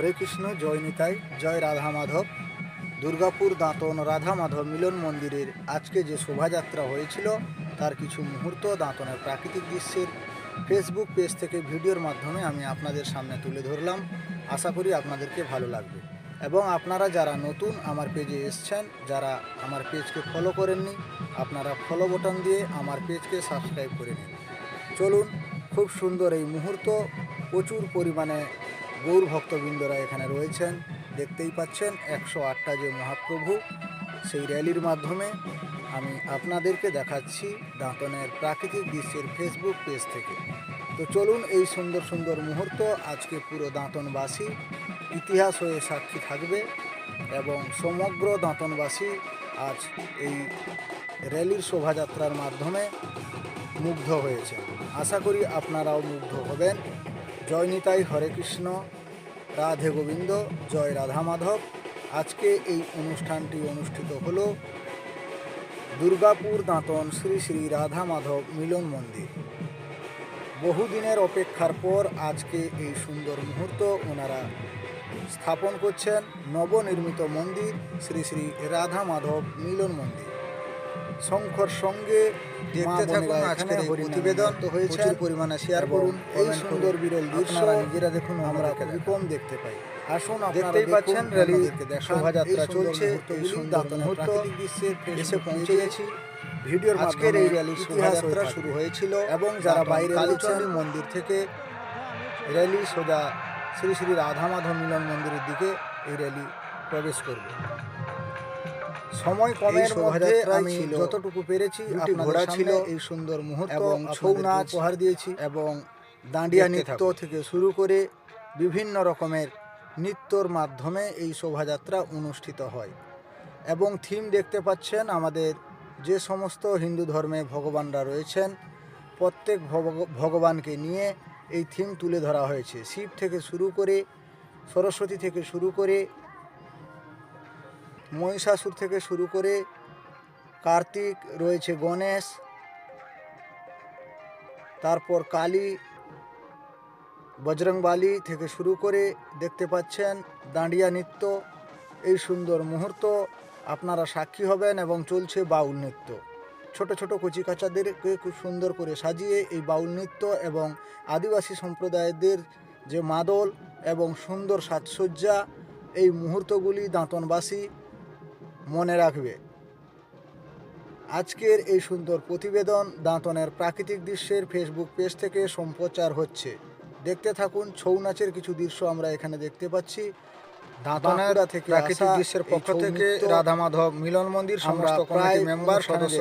হরে কৃষ্ণ, জয় নিতাই, জয় রাধা মাধব। দুর্গাপুর দাঁতন রাধা মাধব মিলন মন্দিরের আজকে যে শোভাযাত্রা হয়েছিল, তার কিছু মুহূর্ত দাঁতনের প্রাকৃতিক দৃশ্যের ফেসবুক পেজ থেকে ভিডিওর মাধ্যমে আমি আপনাদের সামনে তুলে ধরলাম। আশা করি আপনাদেরকে ভালো লাগবে। এবং আপনারা যারা নতুন আমার পেজে এসছেন, যারা আমার পেজকে ফলো করেননি, আপনারা ফলো বটন দিয়ে আমার পেজকে সাবস্ক্রাইব করে নিন। চলুন, খুব সুন্দর এই মুহূর্ত প্রচুর পরিমাণে গৌর ভক্তবৃন্দরা এখানে রয়েছেন। দেখতেই পাচ্ছেন একশো আটটা যে মহাপ্রভু, সেই র্যালির মাধ্যমে আমি আপনাদেরকে দেখাচ্ছি দাঁতনের প্রাকৃতিক দৃশ্যের ফেসবুক পেজ থেকে। তো চলুন এই সুন্দর সুন্দর মুহূর্ত, আজকে পুরো দাঁতনবাসী ইতিহাস হয়ে সাক্ষী থাকবে এবং সমগ্র দাঁতনবাসী আজ এই র্যালির শোভাযাত্রার মাধ্যমে মুগ্ধ হয়েছে আশা করি আপনারাও মুগ্ধ হবেন। জয় নিতাই হরে কৃষ্ণ, রাধে গোবিন্দ, জয় রাধা মাধব। আজকে এই অনুষ্ঠানটি অনুষ্ঠিত হল দুর্গাপুর দাঁতন শ্রী শ্রী রাধা মাধব মিলন মন্দির। বহুদিনের অপেক্ষার পর আজকে এই সুন্দর মুহূর্ত ওনারা স্থাপন করছেন নবনির্মিত মন্দির শ্রী শ্রী রাধা মাধব মিলন মন্দির। শঙ্কর সঙ্গে দেখতে থাকুন আজকের এই প্রতিবেদন। তো হয়েছে প্রচুর পরিমাণে শেয়ার করুন। এই সুন্দর বিরল দৃশ্য নিজেরা দেখুন আমরা খুবই কম দেখতে পাই। আসুন আপনারা দেখতেই পাচ্ছেন র্যালি। শোভাযাত্রা চলছে, এই সুন্দর মুহূর্ত এসে পৌঁছে গেছি। ভিডিওর আজকের এই র্যালি শোভাযাত্রা শুরু হয়েছিল এবং যারা বাইরে কালীচরণ মন্দির থেকে র্যালি সোজা শ্রী শ্রী রাধা মাধব মিলন মন্দিরের দিকে এই র্যালি প্রবেশ করবে। সময় কমের মধ্যে আমি যতটুকু পেরেছি ঘোড়া ছিল এই সুন্দর মুহূর্ত এবং ছৌ নাচ উপহার দিয়েছি এবং দাঁডিয়া নৃত্য থেকে শুরু করে বিভিন্ন রকমের নৃত্যর মাধ্যমে এই শোভাযাত্রা অনুষ্ঠিত হয়। এবং থিম দেখতে পাচ্ছেন আমাদের যে সমস্ত হিন্দু ধর্মে ভগবানরা রয়েছেন প্রত্যেক ভগ- ভগবানকে নিয়ে এই থিম তুলে ধরা হয়েছে। শিব থেকে শুরু করে সরস্বতী থেকে শুরু করে মহিষাসুর থেকে শুরু করে কার্তিক, রয়েছে গণেশ, তারপর কালী, বজরংবালি থেকে শুরু করে দেখতে পাচ্ছেন দাঁডিয়া নৃত্য, এই সুন্দর মুহূর্ত, আপনারা সাক্ষী হবেন এবং চলছে বাউল নৃত্য। ছোট ছোট কচিকাচাদেরকে খুব সুন্দর করে সাজিয়ে এই বাউল নৃত্য এবং আদিবাসী সম্প্রদায়দের যে মাদল এবং সুন্দর সাজসজ্জা, এই মুহূর্তগুলি দাঁতনবাসী মনে রাখবে। আজকের এই সুন্দর প্রতিবেদন দাঁতনের প্রাকৃতিক দৃশ্যের ফেসবুক পেজ থেকে সম্প্রচার হচ্ছে। দেখতে থাকুন ছৌ নাচের কিছু দৃশ্য আমরা এখানে দেখতে পাচ্ছি। দাঁতনের থেকে প্রাকৃতিক দৃশ্যের পক্ষ থেকে রাধা মাধব মিলন মন্দির সমস্ত প্রায় কমিটি মেম্বার সদস্য